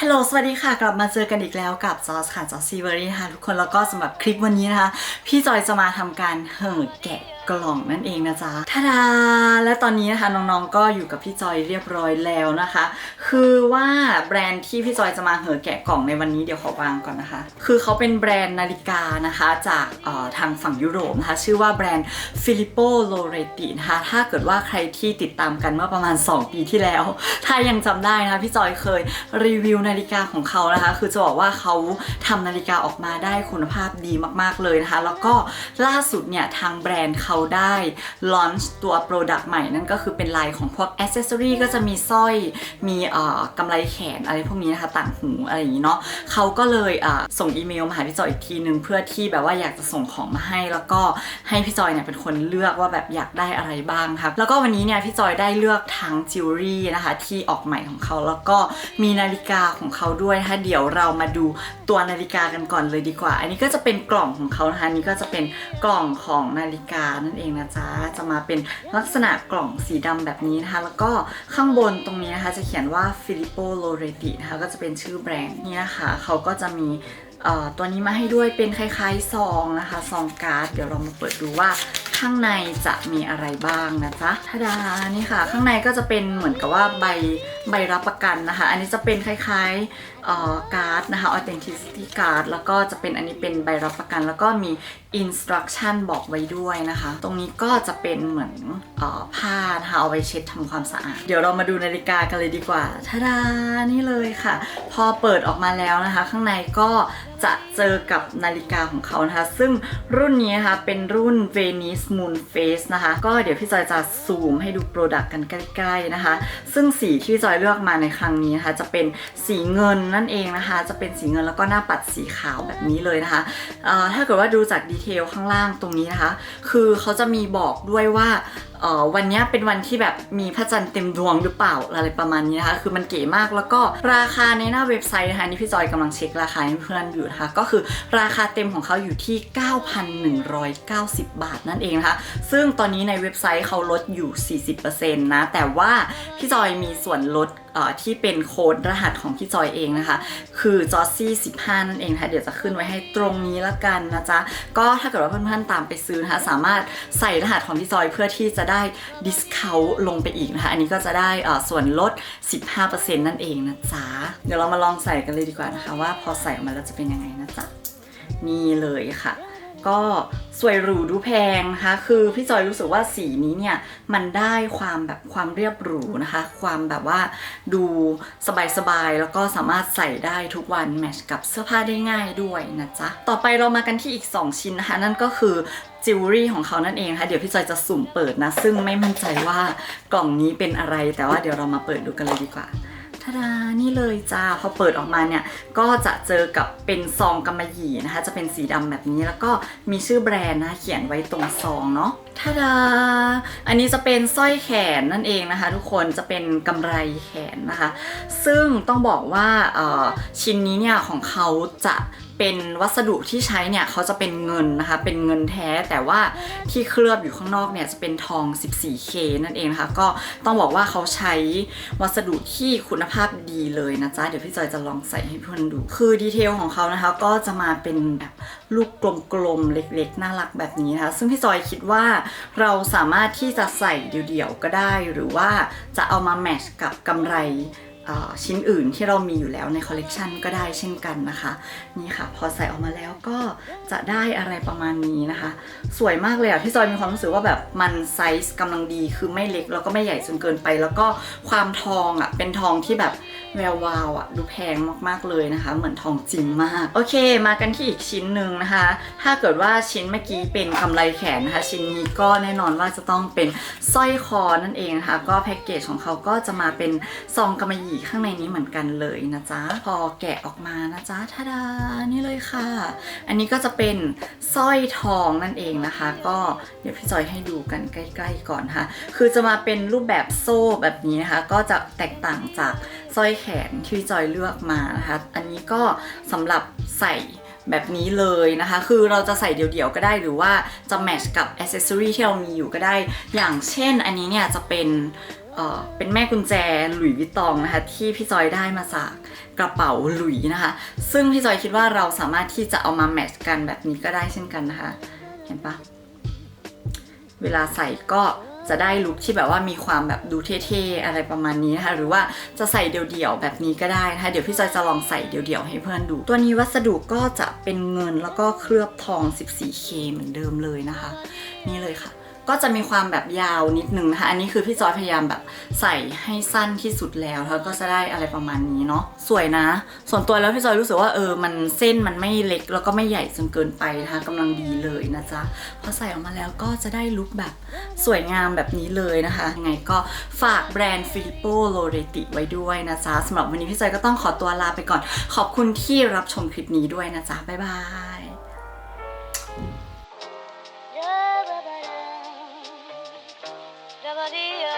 ฮัลโหล สวัสดีค่ะ กลับมาเจอกันอีกแล้วกับจอสค่ะ จอซีเวอรี่ค่ะทุกคน แล้วก็สำหรับคลิปวันนี้นะคะ พี่จอยจะมาทำการเห่อแกะกล่องนั่นเองนะจ๊ะท่าดา และตอนนี้นะคะน้องๆก็อยู่กับพี่จอยเรียบร้อยแล้วนะคะ คือว่าแบรนด์ที่พี่จอยจะมาเห่อแกะกล่องในวันนี้เดี๋ยวขอวางก่อนนะคะ คือเขาเป็นแบรนด์นาฬิกานะคะจากทางฝั่งยุโรปนะคะ ชื่อว่าแบรนด์ Filippo Loretti นะคะถ้าเกิดว่าใครที่ติดตามกันเมื่อประมาณ 2 ปีที่แล้ว ถ้ายังจำได้นะคะพี่จอยเคยรีวิวนาฬิกาของเขานะคะ คือจะบอกว่าเขาทำนาฬิกาออกมาได้คุณภาพดีมากๆเลยนะคะ แล้วก็ล่าสุดเนี่ยทางแบรนด์เขาได้ลอนช์ตัวโปรดักต์ใหม่นั่นก็คือเป็นลายของพวกอ c เซสซอรีก็จะมีสร้อยมีเอ่อกำไรแขนอะไรพวกนี้นะคะต่างหูอะไรอย่างนี้เนาะเขาก็เลยเอ่อส่งอีเมลมาหาพี่จอยอีกทีนึงเพื่อที่แบบว่าอยากจะส่งของมาให้แล้วก็ให้พี่จอยเนี่ยเป็นคนเลือกว่าแบบอยากได้อะไรบ้างครับแล้วก็วันนี้เนี่ยพี่จอยได้เลือกทั้งจิวเวลรี่นะคะที่ออกใหม่ของเขาแล้วก็มีนาฬิกาของเขาด้วยนะคะเดี๋ยวเรามาดูตัวนาฬิกากันก่อนเลยดีกว่า อันนี้ก็จะเป็นกล่องของเขานะคะนนี้ก็จะเป็นกล่องของนาฬิกานั่นเองนะจ๊ะจะมาเป็นลักษณะกล่องสีดำแบบนี้นะคะ แล้วก็ข้างบนตรงนี้นะคะจะเขียนว่า Filippo Loretti นะคะก็จะเป็นชื่อแบรนด์นี่นะคะเขาก็จะมีตัวนี้มาให้ด้วยเป็นคล้ายๆซองนะคะซองการ์ดเดี๋ยวเรามาเปิดดูว่าข้างในจะมีอะไรบ้างนะจ๊ะทดานี่ค่ะ ข้างในก็จะเป็นเหมือนกับว่าใบใบรับประกันนะคะ อันนี้จะเป็นคล้ายๆ การ์ดนะคะ authenticity card แล้วก็จะเป็นอันนี้เป็นใบรับประกัน แล้วก็มี instruction บอกไว้ด้วยนะคะ ตรงนี้ก็จะเป็นเหมือนออผ้านะคะเอาไว้เช็ดทำความสะอาด เดี๋ยวเรามาดูนาฬิกากันเลยดีกว่าทาดานี่เลยค่ะ พอเปิดออกมาแล้วนะคะ ข้างในก็จะเจอกับนาฬิกาของเขานะคะ ซึ่งรุ่นนี้นะคะเป็นรุ่น Venice Moon Face นะคะ ก็เดี๋ยวพี่จอยจะซูมให้ดูโปรดักต์กันใกล้ ๆนะคะ ซึ่งสีที่พี่จอยเลือกมาในครั้งนี้นะคะจะเป็นสีเงินนั่นเองนะคะ จะเป็นสีเงินแล้วก็หน้าปัดสีขาวแบบนี้เลยนะคะถ้าเกิดว่าดูจากดีเทลข้างล่างตรงนี้นะคะ คือเขาจะมีบอกด้วยว่า ออวันนี้เป็นวันที่แบบมีพระจันทร์เต็มดวงหรือเปล่าอะไรประมาณนี้นะคะคือมันเก๋มากแล้วก็ราคาในหน้าเว็บไซต์นะคะนี่พี่จอยกำลังเช็คราคาให้เพื่อนอยู่นะคะก็คือราคาเต็มของเขาอยู่ที่ 9,190 บาทนั่นเองนะคะซึ่งตอนนี้ในเว็บไซต์เขาลดอยู่ 40%นะแต่ว่าพี่จอยมีส่วนลดที่เป็นโค้ดรหัสของพี่จอยเองนะคะ คือจอซี่15 นั่นเองนะคะเดี๋ยวจะขึ้นไว้ให้ตรงนี้ละกันนะจ๊ะ ก็ถ้าเกิดว่าเพื่อนๆตามไปซื้อนะคะ สามารถใส่รหัสของพี่จอยเพื่อที่จะได้ได้ดิสคาวลงไปอีกนะคะ อันนี้ก็จะได้ส่วนลด 15%นั่นเองนะจ๊ะ เดี๋ยวเรามาลองใส่กันเลยดีกว่านะคะ ว่าพอใส่ออกมาแล้วจะเป็นยังไงนะจ๊ะ นี่เลยค่ะ ก็สวยหรูดูแพงนะคะ คือพี่จอยรู้สึกว่าสีนี้เนี่ยมันได้ความแบบความเรียบหรูนะคะ ความแบบว่าดูสบายๆ แล้วก็สามารถใส่ได้ทุกวันแมทชกับเสื้อผ้าได้ง่ายด้วยนะจ๊ะ ต่อไปเรามากันที่อีก 2 ชิ้นนะคะ นั่นก็คือจิวเวลรี่ของเขานั่นเองค่ะ เดี๋ยวพี่จอยจะสุ่มเปิดนะ ซึ่งไม่มั่นใจว่ากล่องนี้เป็นอะไร แต่ว่าเดี๋ยวเรามาเปิดดูกันเลยดีกว่า ทาดานี่เลยจ้าพอเปิดออกมาเนี่ยก็จะเจอกับเป็นซองกำมะหยี่นะคะ จะเป็นสีดำแบบนี้แล้วก็มีชื่อแบรนด์นะเขียนไว้ตรงซองเนาะ ทาดา อันนี้จะเป็นสร้อยแขนนั่นเองนะคะ ทุกคนจะเป็นกำไรแขนนะคะ ซึ่งต้องบอกว่าชิ้นนี้เนี่ยของเขาจะเป็นวัสดุที่ใช้เนี่ยเขาจะเป็นเงินนะคะ เป็นเงินแท้แต่ว่าที่เคลือบอยู่ข้างนอกเนี่ยจะเป็นทอง 14K นั่นเองนะคะก็ต้องบอกว่าเขาใช้วัสดุที่คุณภาพดีเลยนะจ๊ะเดี๋ยวพี่จอยจะลองใส่ให้เพื่อนดู คือดีเทลของเขานะคะก็จะมาเป็นแบบลูกกลมๆเล็กๆ น่ารักแบบนี้นะคะซึ่งพี่จอยคิดว่าเราสามารถที่จะใส่เดี่ยวๆก็ได้ หรือว่าจะเอามาแมทช์กับกำไรชิ้นอื่นที่เรามีอยู่แล้วในคอลเลกชันก็ได้เช่นกันนะคะ นี่ค่ะ พอใส่ออกมาแล้วก็จะได้อะไรประมาณนี้นะคะ สวยมากเลยอะพี่จอยมีความรู้สึกว่าแบบมันไซส์กำลังดีคือไม่เล็กแล้วก็ไม่ใหญ่จนเกินไป แล้วก็ความทองอะเป็นทองที่แบบ แวววาวอะดูแพงมากๆเลยนะคะ เหมือนทองจริงมาก โอเค มากันที่อีกชิ้นหนึ่งนะคะ ถ้าเกิดว่าชิ้นเมื่อกี้เป็นกำไรแขนนะคะ ชิ้นนี้ก็แน่นอนว่าจะต้องเป็นสร้อยคอนั่นเองนะคะ ก็แพ็กเกจของเขาก็จะมาเป็นซองกำมะหยี่ข้างในนี้เหมือนกันเลยนะจ๊ะ พอแกะออกมานะจ๊ะทาดานี่เลยค่ะ อันนี้ก็จะเป็นสร้อยทองนั่นเองนะคะ ก็เดี๋ยวพี่จอยให้ดูกันใกล้ ๆ ก่อนค่ะ คือจะมาเป็นรูปแบบโซ่แบบนี้นะคะ ก็จะแตกต่างจาก สร้อยแขนที่พี่จอยเลือกมานะคะ อันนี้ก็สำหรับใส่แบบนี้เลยนะคะ คือเราจะใส่เดี่ยวๆก็ได้หรือว่าจะแมทช์กับอ c เซสซอรีที่เรามีอยู่ก็ได้ อย่างเช่นอันนี้เนี่ยจะเป็นเอ่อเป็นแม่กุญแจหลุยวิตองนะคะที่พี่จอยได้มาจากกระเป๋าหลุยนะคะ ซึ่งพี่จอยคิดว่าเราสามารถที่จะเอามาแมทช์กันแบบนี้ก็ได้เช่นกันนะคะ เห็นปะเวลาใส่ก็ จะได้ลุคที่แบบว่ามีความแบบดูเท่ๆอะไรประมาณนี้นะคะหรือว่าจะใส่เดี่ยวๆแบบนี้ก็ได้นะคะเดี๋ยวพี่จอยจะลองใส่เดี่ยวๆให้เพื่อนดู ตัวนี้วัสดุก็จะเป็นเงินแล้วก็เคลือบทอง 14K เหมือนเดิมเลยนะคะ นี่เลยค่ะ ก็จะมีความแบบยาวนิดนึงนะคะ อันนี้คือพี่จอยพยายามแบบใส่ให้สั้นที่สุดแล้วแล้วก็จะได้อะไรประมาณนี้เนาะสวยนะ ส่วนตัวแล้วพี่จอยรู้สึกว่าเออมันเส้นมันไม่เล็กแล้วก็ไม่ใหญ่จนเกินไปนะคะกำลังดีเลยนะจ๊ะพอใส่ออกมาแล้วก็จะได้ลุคแบบสวยงามแบบนี้เลยนะคะยังไงก็ฝากแบรนด์ Filippo Loretti ไว้ด้วยนะจ๊ะสำหรับวันนี้พี่จอยก็ต้องขอตัวลาไปก่อน ขอบคุณที่รับชมคลิปนี้ด้วยนะจ๊ะบ๊ายบาย somebody.